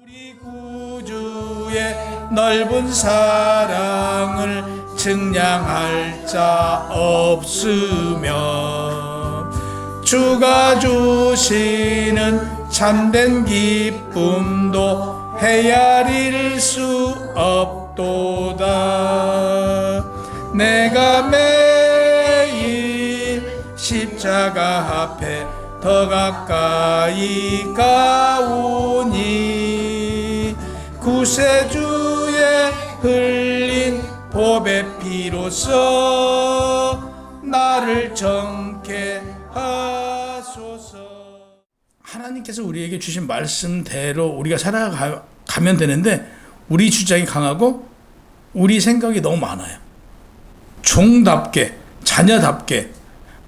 우리 구주의 넓은 사랑을 증량할 자 없으며 주가 주시는 참된 기쁨도 헤아릴 수 없도다. 내가 매일 십자가 앞에 더 가까이 가오니 구세주의 흘린 보배 피로써 나를 정케 하소서 하나님께서 우리에게 주신 말씀대로 우리가 살아가면 되는데 우리 주장이 강하고 우리 생각이 너무 많아요. 종답게 자녀답게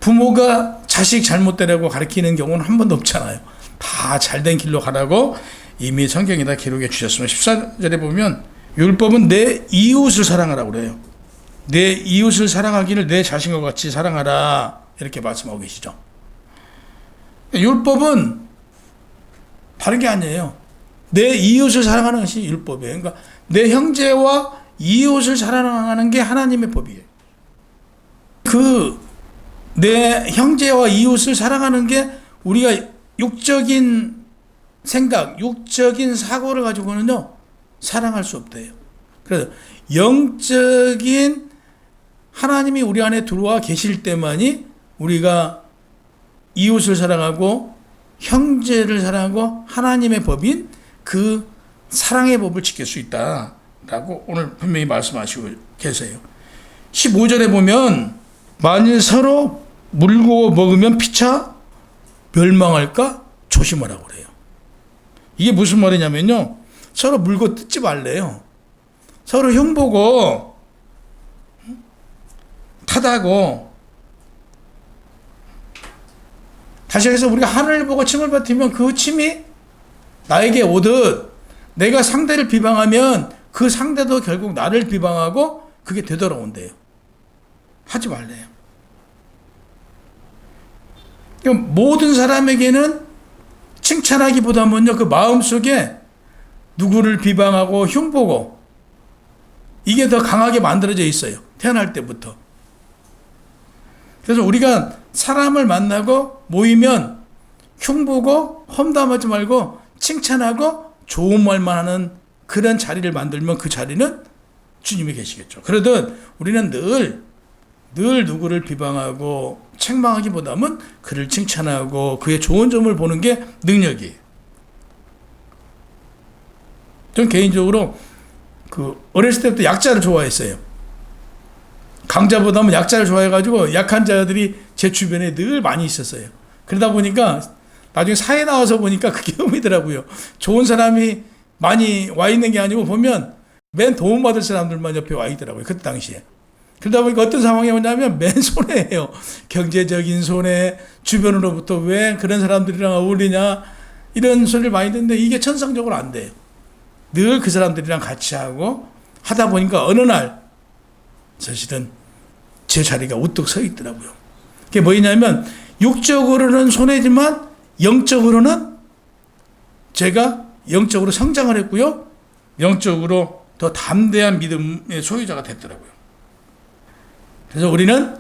부모가 자식 잘못되라고 가르치는 경우는 한 번도 없잖아요. 다 잘된 길로 가라고 이미 성경에 다 기록해 주셨습니다. 14절에 보면 율법은 내 이웃을 사랑하라고 그래요. 내 이웃을 사랑하기를 내 자신과 같이 사랑하라 이렇게 말씀하고 계시죠. 율법은 다른 게 아니에요. 내 이웃을 사랑하는 것이 율법이에요. 그러니까 내 형제와 이웃을 사랑하는 게 하나님의 법이에요. 그 내 형제와 이웃을 사랑하는 게 우리가 육적인 생각, 육적인 사고를 가지고는요 사랑할 수 없대요. 그래서 영적인 하나님이 우리 안에 들어와 계실 때만이 우리가 이웃을 사랑하고 형제를 사랑하고 하나님의 법인 그 사랑의 법을 지킬 수 있다 라고 오늘 분명히 말씀하시고 계세요. 15절에 보면 만일 서로 물고 먹으면 피차 멸망할까 조심하라고 그래요. 이게 무슨 말이냐면요. 서로 물고 뜯지 말래요. 서로 흉보고 타다고 다시 해서 우리가 하늘을 보고 침을 뱉으면 그 침이 나에게 오듯 내가 상대를 비방하면 그 상대도 결국 나를 비방하고 그게 되돌아온대요. 하지 말래요. 모든 사람에게는 칭찬하기보다는요, 그 마음 속에 누구를 비방하고 흉보고 이게 더 강하게 만들어져 있어요. 태어날 때부터. 그래서 우리가 사람을 만나고 모이면 흉보고 험담하지 말고 칭찬하고 좋은 말만 하는 그런 자리를 만들면 그 자리는 주님이 계시겠죠. 그러든 우리는 늘, 늘 누구를 비방하고 책망하기보다는 그를 칭찬하고 그의 좋은 점을 보는 게 능력이에요. 전 개인적으로 그 어렸을 때부터 약자를 좋아했어요. 강자보다는 약자를 좋아해가지고 약한 자들이 제 주변에 늘 많이 있었어요. 그러다 보니까 나중에 사회 나와서 보니까 그게 의미더라고요. 좋은 사람이 많이 와 있는 게 아니고 보면 맨 도움받을 사람들만 옆에 와 있더라고요. 그때 당시에. 그러다 보니까 어떤 상황이 오냐면 맨 손해예요. 경제적인 손해, 주변으로부터 왜 그런 사람들이랑 어울리냐, 이런 소리를 많이 듣는데 이게 천성적으로 안 돼요. 늘 그 사람들이랑 같이 하고 하다 보니까 어느 날 사실은 제 자리가 우뚝 서 있더라고요. 그게 뭐냐면 육적으로는 손해지만 영적으로는 제가 영적으로 성장을 했고요. 영적으로 더 담대한 믿음의 소유자가 됐더라고요. 그래서 우리는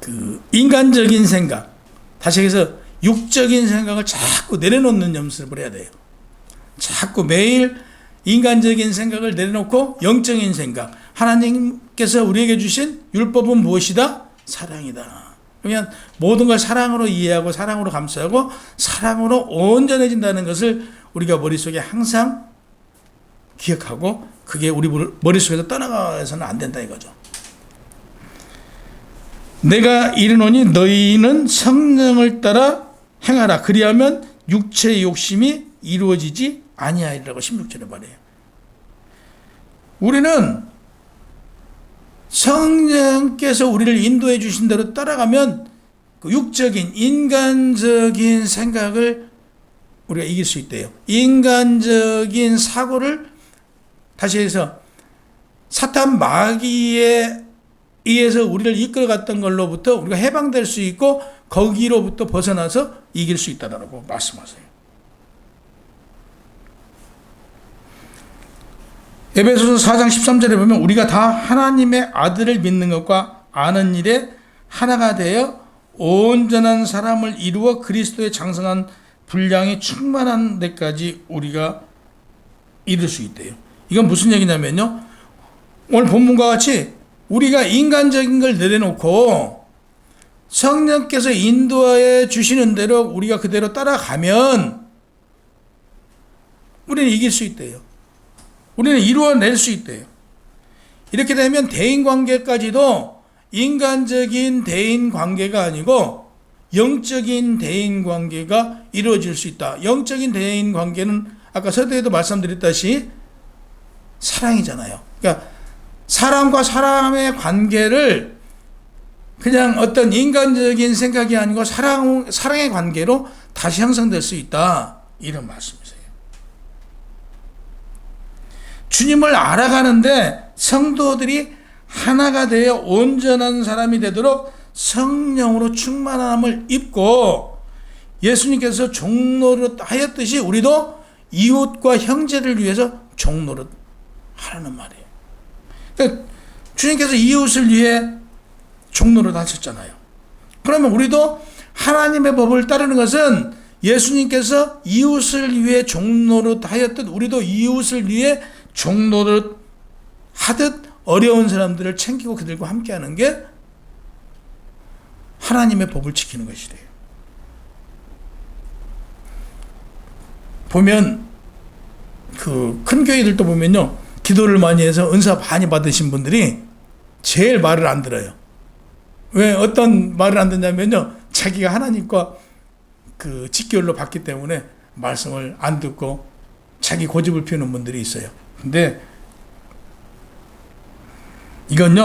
그 인간적인 생각, 다시 해서 육적인 생각을 자꾸 내려놓는 연습을 해야 돼요. 자꾸 매일 인간적인 생각을 내려놓고 영적인 생각, 하나님께서 우리에게 주신 율법은 무엇이다? 사랑이다. 그러면 모든 걸 사랑으로 이해하고 사랑으로 감싸고 사랑으로 온전해진다는 것을 우리가 머릿속에 항상 기억하고 그게 우리 머릿속에서 떠나가서는 안 된다 이거죠. 내가 이르노니 너희는 성령을 따라 행하라. 그리하면 육체의 욕심이 이루어지지 아니하리라고 16절에 말해요. 우리는 성령께서 우리를 인도해 주신 대로 따라가면 그 육적인 인간적인 생각을 우리가 이길 수 있대요. 인간적인 사고를 다시 해서 사탄 마귀에 의해서 우리를 이끌어갔던 걸로부터 우리가 해방될 수 있고 거기로부터 벗어나서 이길 수 있다라고 말씀하세요. 에베소서 4장 13절에 보면 우리가 다 하나님의 아들을 믿는 것과 아는 일에 하나가 되어 온전한 사람을 이루어 그리스도의 장성한 분량이 충만한 데까지 우리가 이룰 수 있대요. 이건 무슨 얘기냐면요. 오늘 본문과 같이 우리가 인간적인 걸 내려놓고 성령께서 인도해 주시는 대로 우리가 그대로 따라가면 우리는 이길 수 있대요. 우리는 이루어낼 수 있대요. 이렇게 되면 대인 관계까지도 인간적인 대인 관계가 아니고 영적인 대인 관계가 이루어질 수 있다. 영적인 대인 관계는 아까 서두에도 말씀드렸다시 사랑이잖아요. 그러니까 사람과 사람의 관계를 그냥 어떤 인간적인 생각이 아니고 사랑, 사랑의 관계로 다시 형성될 수 있다. 이런 말씀이세요. 주님을 알아가는데 성도들이 하나가 되어 온전한 사람이 되도록 성령으로 충만함을 입고 예수님께서 종로를 하였듯이 우리도 이웃과 형제를 위해서 종로를 하라는 말이에요. 그러니까 주님께서 이웃을 위해 종로를 하셨잖아요. 그러면 우리도 하나님의 법을 따르는 것은 예수님께서 이웃을 위해 종로를 하였듯 우리도 이웃을 위해 종로를 하듯 어려운 사람들을 챙기고 그들과 함께하는 게 하나님의 법을 지키는 것이래요. 보면 그 큰 교회들도 보면요 기도를 많이 해서 은사 많이 받으신 분들이 제일 말을 안 들어요. 왜 어떤 말을 안 듣냐면요 자기가 하나님과 그 직결로 받기 때문에 말씀을 안 듣고 자기 고집을 피우는 분들이 있어요. 근데 이건요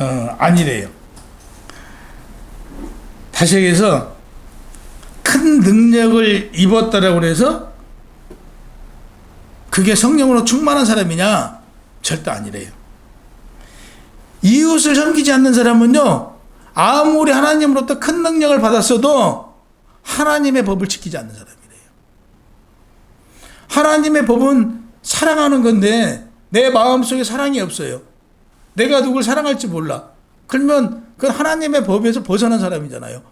어, 아니래요. 다시 얘기해서 큰 능력을 입었다라고 해서 그게 성령으로 충만한 사람이냐? 절대 아니래요. 이웃을 섬기지 않는 사람은요, 아무리 하나님으로부터 큰 능력을 받았어도 하나님의 법을 지키지 않는 사람이래요. 하나님의 법은 사랑하는 건데 내 마음속에 사랑이 없어요. 내가 누굴 사랑할지 몰라. 그러면 그건 하나님의 법에서 벗어난 사람이잖아요.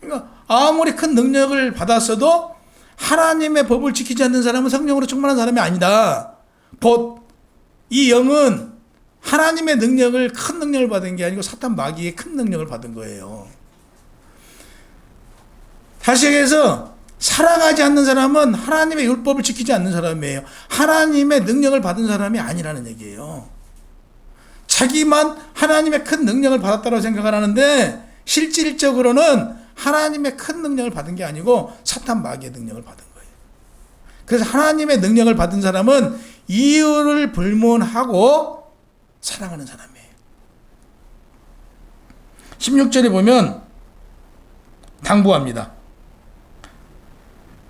그러니까 아무리 큰 능력을 받았어도 하나님의 법을 지키지 않는 사람은 성령으로 충만한 사람이 아니다. 곧 이 영은 하나님의 능력을 큰 능력을 받은 게 아니고 사탄 마귀의 큰 능력을 받은 거예요. 다시 얘기해서 사랑하지 않는 사람은 하나님의 율법을 지키지 않는 사람이에요. 하나님의 능력을 받은 사람이 아니라는 얘기예요. 자기만 하나님의 큰 능력을 받았다고 생각을 하는데 실질적으로는 하나님의 큰 능력을 받은 게 아니고 사탄 마귀의 능력을 받은 거예요. 그래서 하나님의 능력을 받은 사람은 이유를 불문하고 사랑하는 사람이에요. 16절에 보면 당부합니다.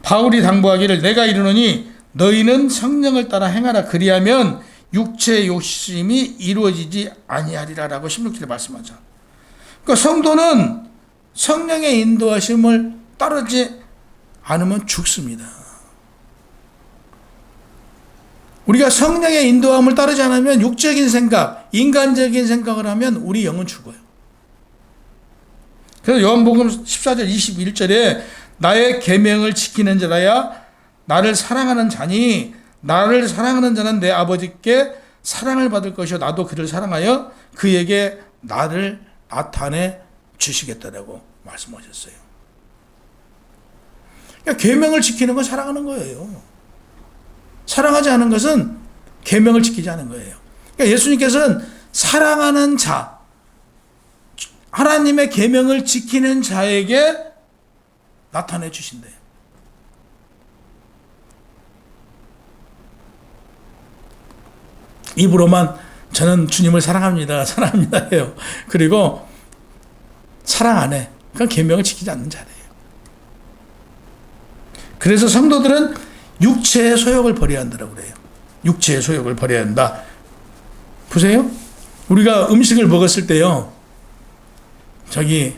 바울이 당부하기를 내가 이르노니 너희는 성령을 따라 행하라 그리하면 육체의 욕심이 이루어지지 아니하리라라고 16절에 말씀하죠. 그러니까 성도는 성령의 인도하심을 따르지 않으면 죽습니다. 우리가 성령의 인도함을 따르지 않으면 육적인 생각, 인간적인 생각을 하면 우리 영은 죽어요. 그래서 요한복음 14절 21절에 나의 계명을 지키는 자라야 나를 사랑하는 자니 나를 사랑하는 자는 내 아버지께 사랑을 받을 것이요 나도 그를 사랑하여 그에게 나를 나타내 주시겠다라고 말씀하셨어요. 그러니까 계명을 지키는 건 사랑하는 거예요. 사랑하지 않은 것은 계명을 지키지 않은 거예요. 그러니까 예수님께서는 사랑하는 자, 하나님의 계명을 지키는 자에게 나타내 주신대요. 입으로만 저는 주님을 사랑합니다. 사랑합니다 해요. 그리고 사랑 안 해. 그건 계명을 지키지 않는 자래요. 그래서 성도들은 육체의 소욕을 버려야 한다고 그래요. 육체의 소욕을 버려야 한다. 보세요. 우리가 음식을 먹었을 때요. 저기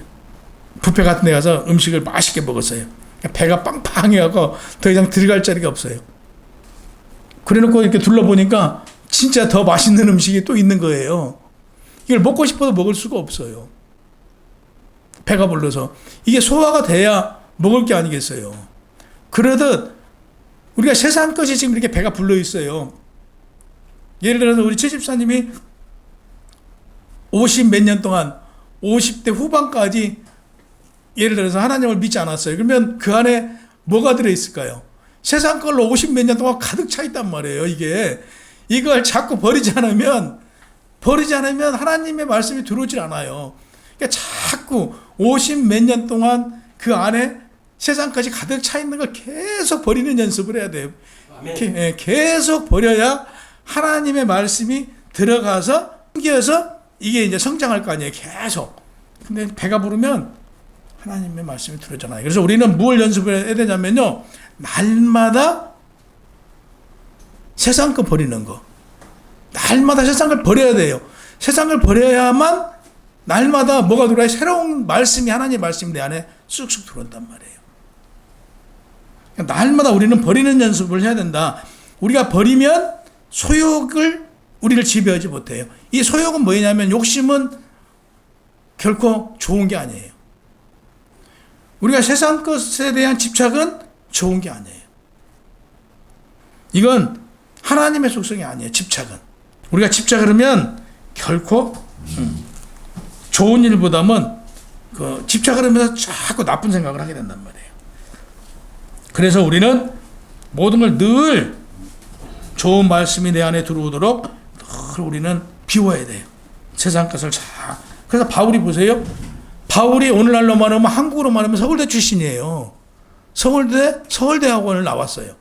뷔페 같은 데 가서 음식을 맛있게 먹었어요. 배가 빵빵해갖고 더 이상 들어갈 자리가 없어요. 그래놓고 이렇게 둘러보니까 진짜 더 맛있는 음식이 또 있는 거예요. 이걸 먹고 싶어도 먹을 수가 없어요. 배가 불러서. 이게 소화가 돼야 먹을 게 아니겠어요. 그러듯 우리가 세상 것이 지금 이렇게 배가 불러 있어요. 예를 들어서 우리 최집사님이 50 몇 년 동안 50대 후반까지 예를 들어서 하나님을 믿지 않았어요. 그러면 그 안에 뭐가 들어있을까요? 세상 걸로 50 몇 년 동안 가득 차 있단 말이에요. 이게 이걸 자꾸 버리지 않으면 버리지 않으면 하나님의 말씀이 들어오질 않아요. 그러니까 자꾸 50 몇 년 동안 그 안에 세상까지 가득 차 있는 걸 계속 버리는 연습을 해야 돼요. 게- 예, 계속 버려야 하나님의 말씀이 들어가서 숨겨서 이게 이제 성장할 거 아니에요. 계속. 근데 배가 부르면 하나님의 말씀이 들어오잖아요. 그래서 우리는 무엇 연습을 해야 되냐면요. 날마다 세상 거 버리는 거. 날마다 세상을 버려야 돼요. 세상을 버려야만 날마다 뭐가 들어와요? 새로운 말씀이 하나님의 말씀이 내 안에 쑥쑥 들어온단 말이에요. 그러니까 날마다 우리는 버리는 연습을 해야 된다. 우리가 버리면 소욕을 우리를 지배하지 못해요. 이 소욕은 뭐냐면 욕심은 결코 좋은 게 아니에요. 우리가 세상 것에 대한 집착은 좋은 게 아니에요. 이건 하나님의 속성이 아니에요. 집착은. 우리가 집착을 하면 결코 음, 좋은 일보다는 그 집착을 하면서 자꾸 나쁜 생각을 하게 된단 말이에요. 그래서 우리는 모든 걸 늘 좋은 말씀이 내 안에 들어오도록 늘 우리는 비워야 돼요. 세상 것을 자. 그래서 바울이 보세요. 바울이 오늘날로 말하면 한국으로 말하면 서울대 출신이에요. 서울대 서울대학원을 나왔어요.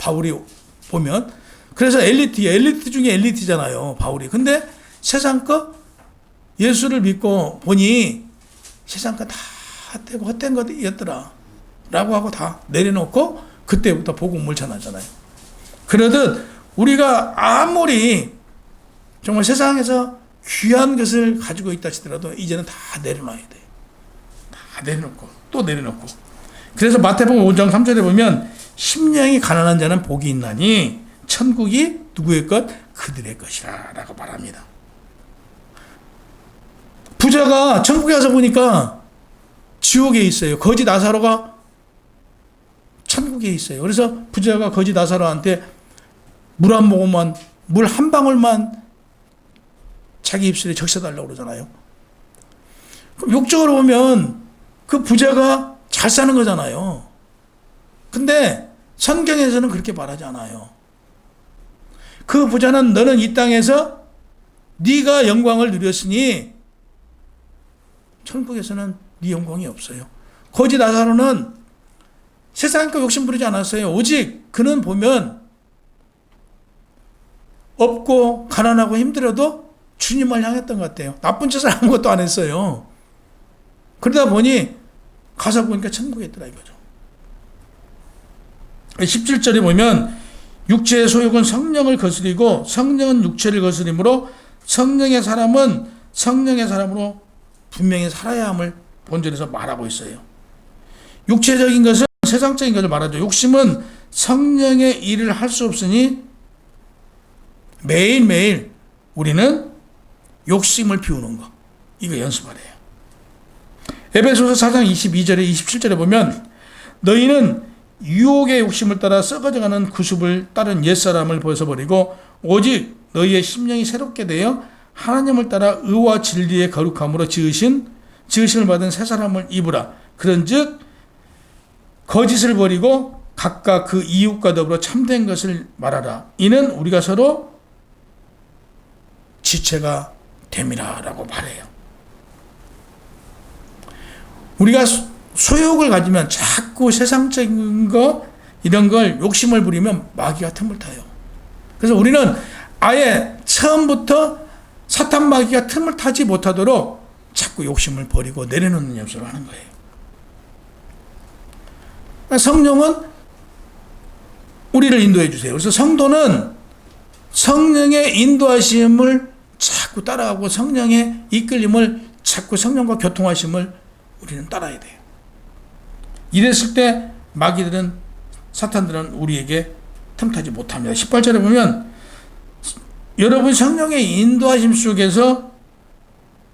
바울이 보면 그래서 엘리트 엘리트 중에 엘리트잖아요. 바울이. 근데 세상 거 예수를 믿고 보니 세상 거다 헛되고 헛된 것이었더라. 라고 하고 다 내려놓고 그때부터 복음을 전하잖아요. 그러듯 우리가 아무리 정말 세상에서 귀한 것을 가지고 있다 치더라도 이제는 다 내려놔야 돼요. 다 내려놓고 또 내려놓고. 그래서 마태복음 5장 3절에 보면 심령이 가난한 자는 복이 있나니 천국이 누구의 것? 그들의 것이라 라고 말합니다. 부자가 천국에 가서 보니까 지옥에 있어요. 거지 나사로가 천국에 있어요. 그래서 부자가 거지 나사로한테 물 한 모금만, 물 한 방울만 자기 입술에 적셔달라고 그러잖아요. 그럼 욕적으로 보면 그 부자가 잘 사는 거잖아요. 근데 성경에서는 그렇게 말하지 않아요. 그 부자는 너는 이 땅에서 네가 영광을 누렸으니 천국에서는 네 영광이 없어요. 거지 나사로는 세상 거 욕심 부리지 않았어요. 오직 그는 보면 없고 가난하고 힘들어도 주님을 향했던 것 같아요. 나쁜 짓을 아무것도 안 했어요. 그러다 보니 가서 보니까 천국에 있더라 이거죠. 17절에 보면 육체의 소욕은 성령을 거스리고 성령은 육체를 거스리므로 성령의 사람은 성령의 사람으로 분명히 살아야 함을 본절에서 말하고 있어요. 육체적인 것은 세상적인 것을 말하죠. 욕심은 성령의 일을 할 수 없으니 매일매일 우리는 욕심을 비우는 거. 이거 연습하래요. 에베소서 4장 22절에 27절에 보면 너희는 유혹의 욕심을 따라 썩어져가는 구습을 따른 옛사람을 벗어버리고 오직 너희의 심령이 새롭게 되어 하나님을 따라 의와 진리의 거룩함으로 지으신 지으심을 받은 새 사람을 입으라. 그런즉 거짓을 버리고 각각 그 이웃과 더불어 참된 것을 말하라. 이는 우리가 서로 지체가 됨이라라고 말해요. 우리가 소욕을 가지면 자꾸 세상적인 거 이런 걸 욕심을 부리면 마귀가 틈을 타요. 그래서 우리는 아예 처음부터 사탄 마귀가 틈을 타지 못하도록 자꾸 욕심을 버리고 내려놓는 연습을 하는 거예요. 성령은 우리를 인도해 주세요. 그래서 성도는 성령의 인도하심을 자꾸 따라가고 성령의 이끌림을 자꾸 성령과 교통하심을 우리는 따라야 돼요. 이랬을 때 마귀들은 사탄들은 우리에게 틈타지 못합니다. 18절에 보면 여러분 성령의 인도하심 속에서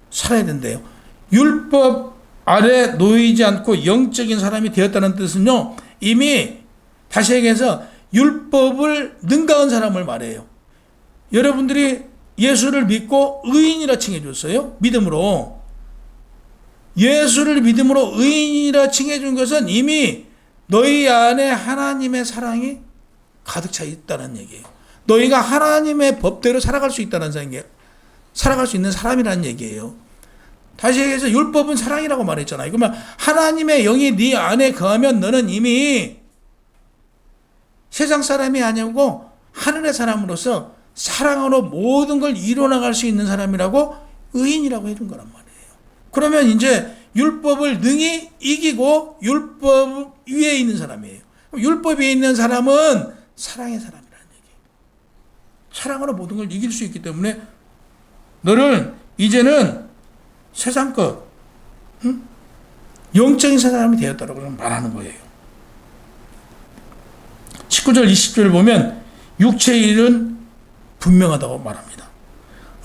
살아야 된대요. 율법 아래 놓이지 않고 영적인 사람이 되었다는 뜻은요. 이미 다시 얘기해서 율법을 능가한 사람을 말해요. 여러분들이 예수를 믿고 의인이라 칭해 줬어요. 믿음으로. 예수를 믿음으로 의인이라 칭해 준 것은 이미 너희 안에 하나님의 사랑이 가득 차 있다는 얘기예요. 너희가 하나님의 법대로 살아갈 수 있다는 얘기예요. 살아갈 수 있는 사람이라는 얘기예요. 다시 얘기해서 율법은 사랑이라고 말했잖아요. 그러면 하나님의 영이 네 안에 거하면 너는 이미 세상 사람이 아니고 하늘의 사람으로서 사랑으로 모든 걸 이뤄나갈 수 있는 사람이라고 의인이라고 해준 거란 말이에요. 그러면 이제 율법을 능히 이기고 율법 위에 있는 사람이에요. 율법 위에 있는 사람은 사랑의 얘기예요. 사랑으로 모든 걸 이길 수 있기 때문에 너를 이제는 세상 것, 응? 영적인 사람이 되었다라고 말하는 거예요. 19절, 20절을 보면 육체의 일은 분명하다고 말합니다.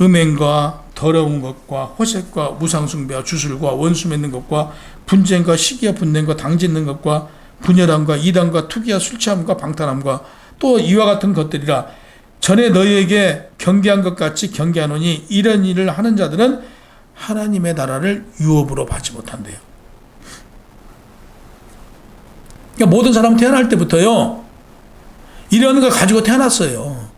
음행과 더러운 것과 호색과 무상숭배와 주술과 원수 맺는 것과 분쟁과 시기와 분쟁과 당짓는 것과 분열함과 이단과 투기와 술취함과 방탕함과 또 이와 같은 것들이라 전에 너희에게 경계한 것 같이 경계하노니 이런 일을 하는 자들은 하나님의 나라를 유업으로 받지 못한대요. 그러니까 모든 사람 태어날 때부터요 이런 걸 가지고 태어났어요.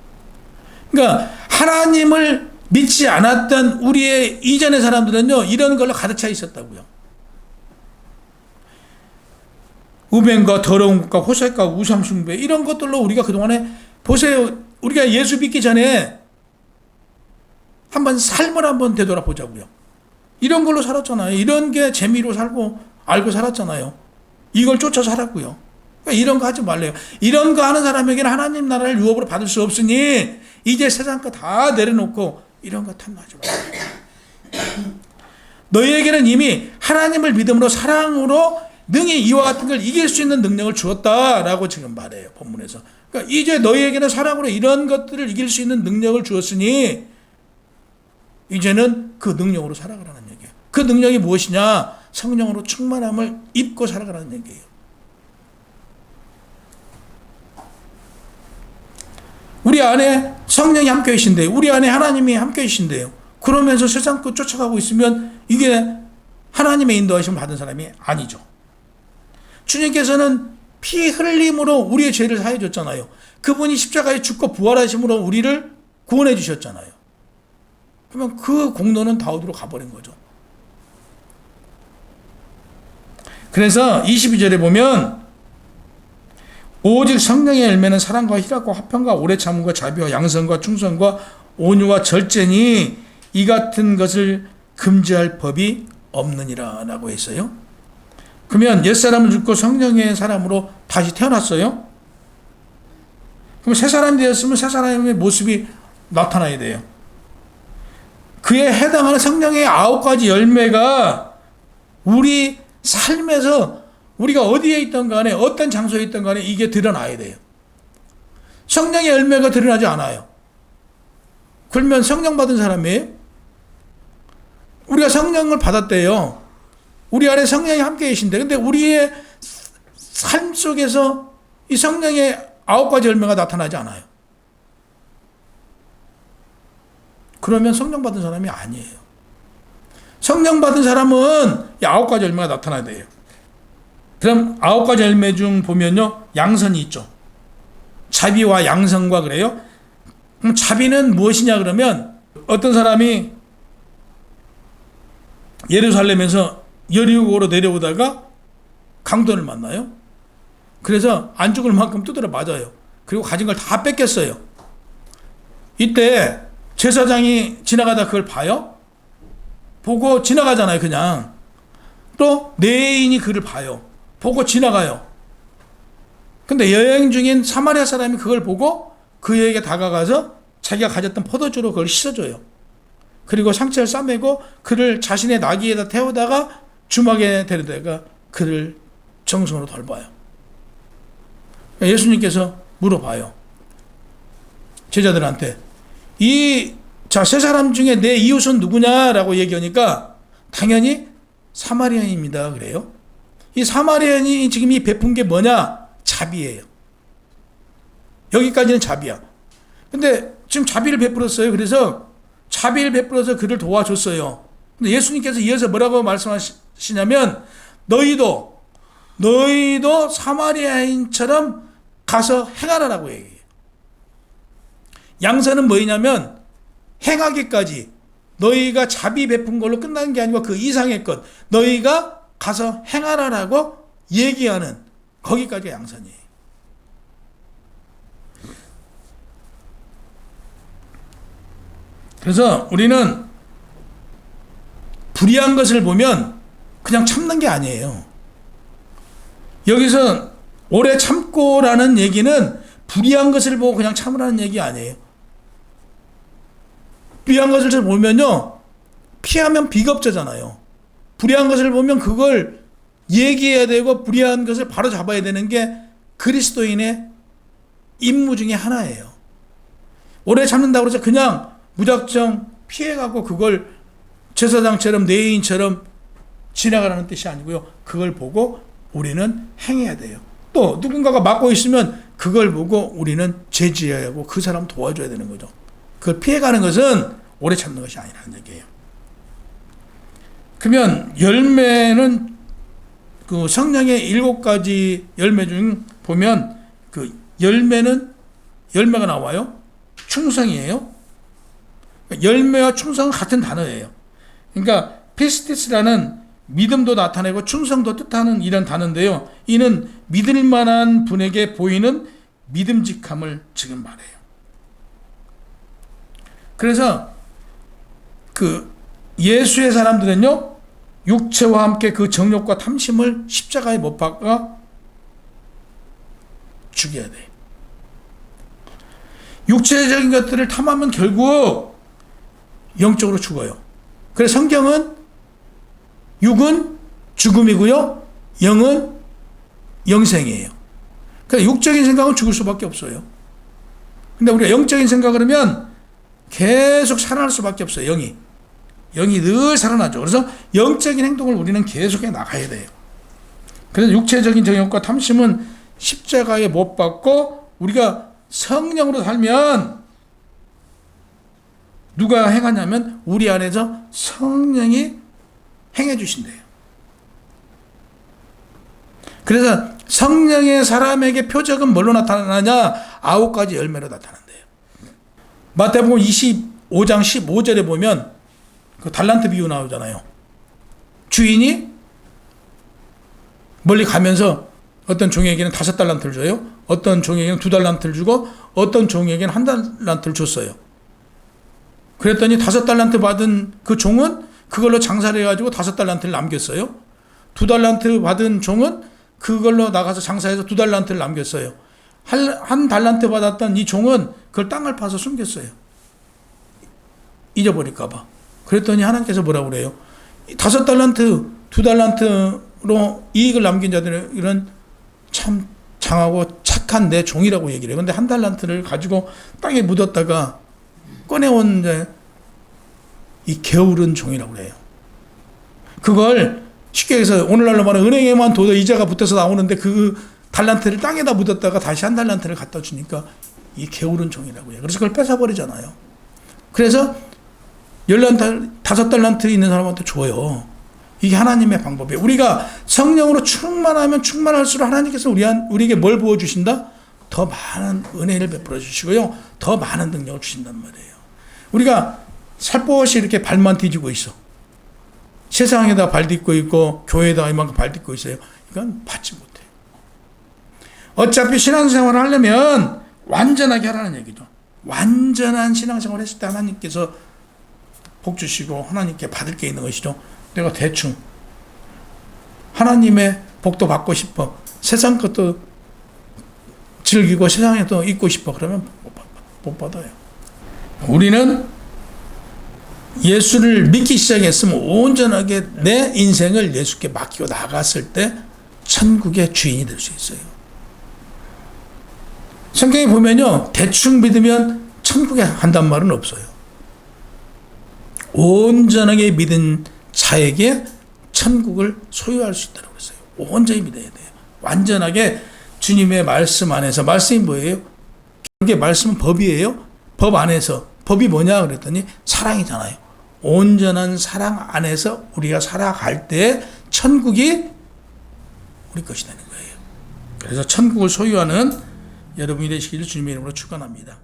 그러니까 하나님을 믿지 않았던 우리의 이전의 사람들은요, 이런 걸로 가득 차 있었다고요. 우변과 더러운 것과 호색과 우상숭배 이런 것들로 우리가 그동안에 보세요. 우리가 예수 믿기 전에 한번 삶을 한번 되돌아보자고요. 이런 걸로 살았잖아요. 이런 게 재미로 살고 알고 살았잖아요. 이걸 쫓아 살았고요. 그러니까 이런 거 하지 말래요. 이런 거 하는 사람에게는 하나님 나라를 유업으로 받을 수 없으니 이제 세상 거 다 내려놓고 이런 거 탐나지 말고. 너희에게는 이미 하나님을 믿음으로 사랑으로 능히 이와 같은 걸 이길 수 있는 능력을 주었다라고 지금 말해요. 본문에서. 그러니까 이제 너희에게는 사랑으로 이런 것들을 이길 수 있는 능력을 주었으니 이제는 그 능력으로 살아가라는 얘기예요. 그 능력이 무엇이냐? 성령으로 충만함을 입고 살아가라는 얘기예요. 우리 안에 성령이 함께 계신데요. 우리 안에 하나님이 함께 계신데요. 그러면서 세상 끝 쫓아가고 있으면 이게 하나님의 인도하심을 받은 사람이 아니죠. 주님께서는 피 흘림으로 우리의 죄를 사해 줬잖아요. 그분이 십자가에 죽고 부활하심으로 우리를 구원해 주셨잖아요. 그러면 그 공로는 다우드로 가버린 거죠. 그래서 22절에 보면 오직 성령의 열매는 사랑과 희락과 화평과 오래 참음과 자비와 양성과 충성과 온유와 절제니 이 같은 것을 금지할 법이 없느니라라고 했어요. 그러면 옛 사람을 죽고 성령의 사람으로 다시 태어났어요. 그럼 새 사람이 되었으면 새 사람의 모습이 나타나야 돼요. 그에 해당하는 성령의 아홉 가지 열매가 우리 삶에서 우리가 어디에 있던 간에 어떤 장소에 있던 간에 이게 드러나야 돼요. 성령의 열매가 드러나지 않아요. 그러면 성령 받은 사람이에요? 우리가 성령을 받았대요. 우리 안에 성령이 함께 계신데, 근데 우리의 삶 속에서 이 성령의 아홉 가지 열매가 나타나지 않아요. 그러면 성령 받은 사람이 아니에요. 성령 받은 사람은 이 아홉 가지 열매가 나타나야 돼요. 그럼 아홉 가지 열매 중 보면요, 양선이 있죠. 자비와 양성과 그래요. 그럼 자비는 무엇이냐 그러면 어떤 사람이 예루살렘에서 여리고로 내려오다가 강도를 만나요. 그래서 안 죽을 만큼 두드려 맞아요. 그리고 가진 걸 다 뺏겼어요. 이때 제사장이 지나가다 그걸 봐요. 보고 지나가잖아요, 그냥. 또 내인이 그를 봐요. 보고 지나가요. 근데 여행 중인 사마리아 사람이 그걸 보고 그에게 다가가서 자기가 가졌던 포도주로 그걸 씻어줘요. 그리고 상처를 싸매고 그를 자신의 나귀에다 태우다가 주막에 데려다가 그를 정성으로 돌봐요. 예수님께서 물어봐요. 제자들한테 이 자 세 사람 중에 내 이웃은 누구냐라고 얘기하니까 당연히 사마리아인입니다 그래요. 이 사마리아인이 지금 이 베푼 게 뭐냐? 자비예요. 여기까지는 자비야. 근데 지금 자비를 베풀었어요. 그래서 자비를 베풀어서 그를 도와줬어요. 근데 예수님께서 이어서 뭐라고 말씀하 시냐면 너희도 너희도 사마리아인처럼 가서 행하라라고 얘기해요. 양서는 뭐냐면 행하기까지 너희가 자비 베푼 걸로 끝나는 게 아니고 그 이상의 것 너희가 가서 행하라라고 얘기하는 거기까지가 양선이에요. 그래서 우리는 불의한 것을 보면 그냥 참는 게 아니에요. 여기서 오래 참고라는 얘기는 불의한 것을 보고 그냥 참으라는 얘기 아니에요. 불의한 것을 보면요. 피하면 비겁자잖아요. 불의한 것을 보면 그걸 얘기해야 되고 불의한 것을 바로 잡아야 되는 게 그리스도인의 임무 중에 하나예요. 오래 참는다고 해서 그냥 무작정 피해가고 그걸 제사장처럼 내인처럼 지나가라는 뜻이 아니고요. 그걸 보고 우리는 행해야 돼요. 또 누군가가 막고 있으면 그걸 보고 우리는 제지해야 하고 그 사람 도와줘야 되는 거죠. 그걸 피해가는 것은 오래 참는 것이 아니라는 얘기예요. 그러면 열매는 그 성령의 일곱 가지 열매 중 보면 그 열매는 열매가 나와요. 충성이에요. 열매와 충성은 같은 단어예요. 그러니까 피스티스라는 믿음도 나타내고 충성도 뜻하는 이런 단어인데요. 이는 믿을 만한 분에게 보이는 믿음직함을 지금 말해요. 그래서 그 예수의 사람들은요, 육체와 함께 그 정욕과 탐심을 십자가에 못 박아 죽여야 돼. 육체적인 것들을 탐하면 결국 영적으로 죽어요. 그래서 성경은 육은 죽음이고요. 영은 영생이에요. 그러니까 육적인 생각은 죽을 수밖에 없어요. 근데 우리가 영적인 생각을 하면 계속 살아날 수밖에 없어요. 영이. 영이 늘 살아나죠. 그래서 영적인 행동을 우리는 계속해 나가야 돼요. 그래서 육체적인 정욕과 탐심은 십자가에 못 박고 우리가 성령으로 살면 누가 행하냐면 우리 안에서 성령이 행해 주신대요. 그래서 성령의 사람에게 표적은 뭘로 나타나냐? 아홉 가지 열매로 나타난대요. 마태복음 25장 15절에 보면 그 달란트 비유 나오잖아요. 주인이 멀리 가면서 어떤 종에게는 다섯 달란트를 줘요. 어떤 종에게는 두 달란트를 주고 어떤 종에게는 한 달란트를 줬어요. 그랬더니 다섯 달란트 받은 그 종은 그걸로 장사를 해가지고 다섯 달란트를 남겼어요. 두 달란트 받은 종은 그걸로 나가서 장사해서 두 달란트를 남겼어요. 한, 한 달란트 받았던 이 종은 그걸 땅을 파서 숨겼어요. 잊어버릴까봐. 그랬더니 하나님께서 뭐라고 그래요? 다섯 달란트, 두 달란트로 이익을 남긴 자들은 참 장하고 착한 내 종이라고 얘기를 해요. 근데 한 달란트를 가지고 땅에 묻었다가 꺼내온 이제 이 게으른 종이라고 그래요. 그걸 쉽게 해서 오늘날로 말하면 은행에만 둬도 이자가 붙어서 나오는데 그 달란트를 땅에다 묻었다가 다시 한 달란트를 갖다 주니까 이 게으른 종이라고 해요. 그래서 그걸 뺏어버리잖아요. 그래서 다섯 달란트 있는 사람한테 줘요. 이게 하나님의 방법이에요. 우리가 성령으로 충만하면 충만할수록 하나님께서 우리 우리에게 뭘 부어주신다? 더 많은 은혜를 베풀어 주시고요. 더 많은 능력을 주신단 말이에요. 우리가 살포시 이렇게 발만 뒤지고 있어. 세상에다 발 딛고 있고 교회에다 이만큼 발 딛고 있어요. 이건 받지 못해. 어차피 신앙생활을 하려면 완전하게 하라는 얘기죠. 완전한 신앙생활 했을 때 하나님께서 복 주시고 하나님께 받을 게 있는 것이죠. 내가 대충 하나님의 복도 받고 싶어. 세상 것도 즐기고 세상에도 있고 싶어. 그러면 못 받아요. 우리는 예수를 믿기 시작했으면 온전하게 내 인생을 예수께 맡기고 나갔을 때 천국의 주인이 될 수 있어요. 성경에 보면요. 대충 믿으면 천국에 한단 말은 없어요. 온전하게 믿은 자에게 천국을 소유할 수 있다고 했어요. 온전히 믿어야 돼요. 완전하게 주님의 말씀 안에서 말씀이 뭐예요? 결국에 말씀은 법이에요. 법 안에서 법이 뭐냐 그랬더니 사랑이잖아요. 온전한 사랑 안에서 우리가 살아갈 때 천국이 우리 것이 되는 거예요. 그래서 천국을 소유하는 여러분이 되시기를 주님의 이름으로 축원합니다.